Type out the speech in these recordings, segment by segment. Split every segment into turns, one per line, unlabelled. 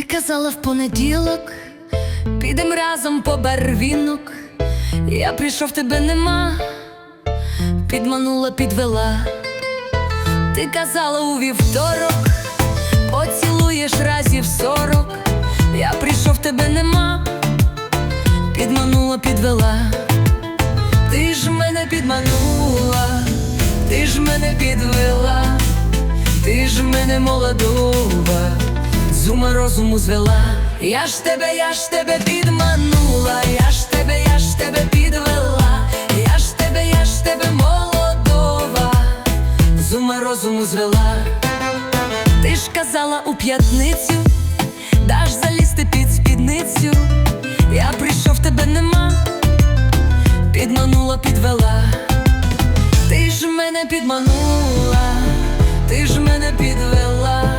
Ти казала в понеділок, підем разом по барвінок. Я прийшов, тебе нема, підманула, підвела. Ти казала у вівторок, поцілуєш разів сорок. Я прийшов, тебе нема, підманула, підвела. Ти ж мене підманула, ти ж мене підвела, ти ж мене молодова, з ума розуму звела. Я ж тебе, я ж тебе підманула, я ж тебе, я ж тебе підвела, я ж тебе, я ж тебе молодова, з ума розуму звела. Ти ж казала у п'ятницю, даш залізти під спідницю. Я прийшов, тебе нема, підманула, підвела. Ти ж мене підманула, ти ж мене підвела,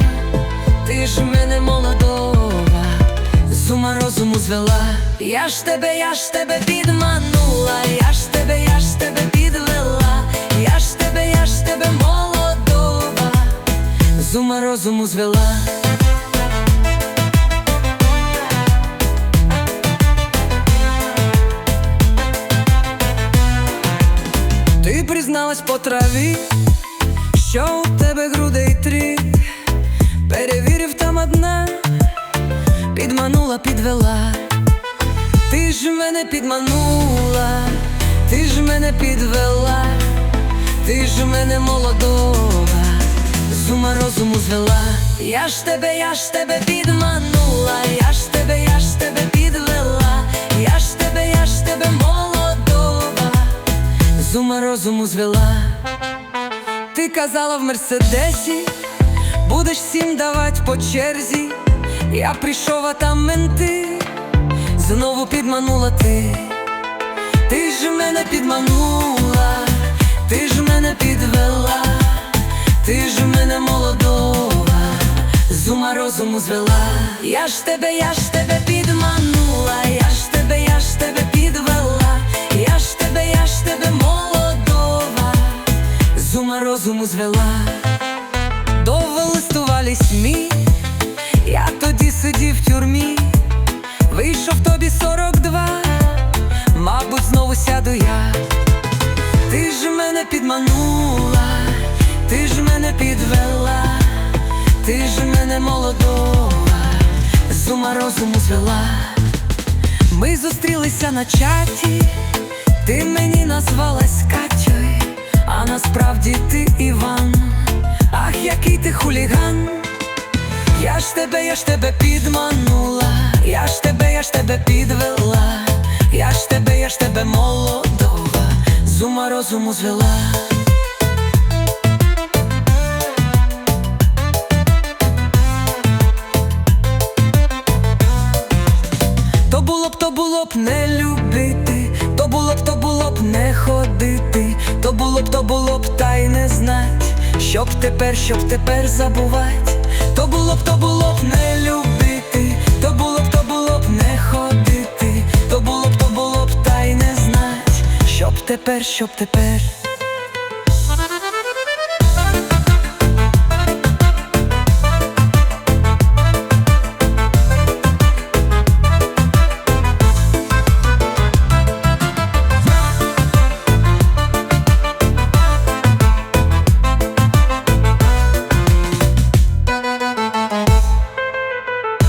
ти ж мене молодова, з ума розуму звела. Я ж тебе, я ж тебе підманула, я ж тебе, я ж тебе підвела, я ж тебе, я ж тебе молодова, з ума розуму звела. Ти призналась по траві, що у тебе грудей три, перевірив там одна, підманула, підвела, ти ж мене підманула, ти ж мене підвела, ти ж мене молодова, з ума розуму звела. Я ж тебе, я ж тебе підманула, я ж тебе, я ж тебе підвела, я ж тебе, я ж тебе молодова з ума розуму звела. Ти казала в мерседесі, будеш всім давать по черзі. Я прийшов, а там менти, знову підманула ти. Ти ж мене підманула, ти ж мене підвела, ти ж мене молодова, з ума розуму звела. Я ж тебе, я ж тебе підманула, я ж тебе, я ж тебе підвела, я ж тебе, я ж тебе молодова, з ума розуму звела. Листувались мій, я тоді сидів в тюрмі, вийшов тобі 42, мабуть, знову сяду я. Ти ж мене підманула, ти ж мене підвела, ти ж мене молодова, з ума розуму звела. Ми зустрілися на чаті, ти мені назвалась Катєю, а насправді ти Іван. Ах, який ти хуліган. Ж тебе, я ж тебе підманула, я ж тебе, я ж тебе підвела, я ж тебе, я ж тебе молодова, з ума розуму звела. То було б, то було б не любити, то було б, то було б не ходити, то було б, то було б та й не знать, щоб тепер, щоб тепер забувать, то було б, то було б не любити, то було б, то було б не ходити, то було б, то було б та й не знать, щоб тепер, щоб тепер.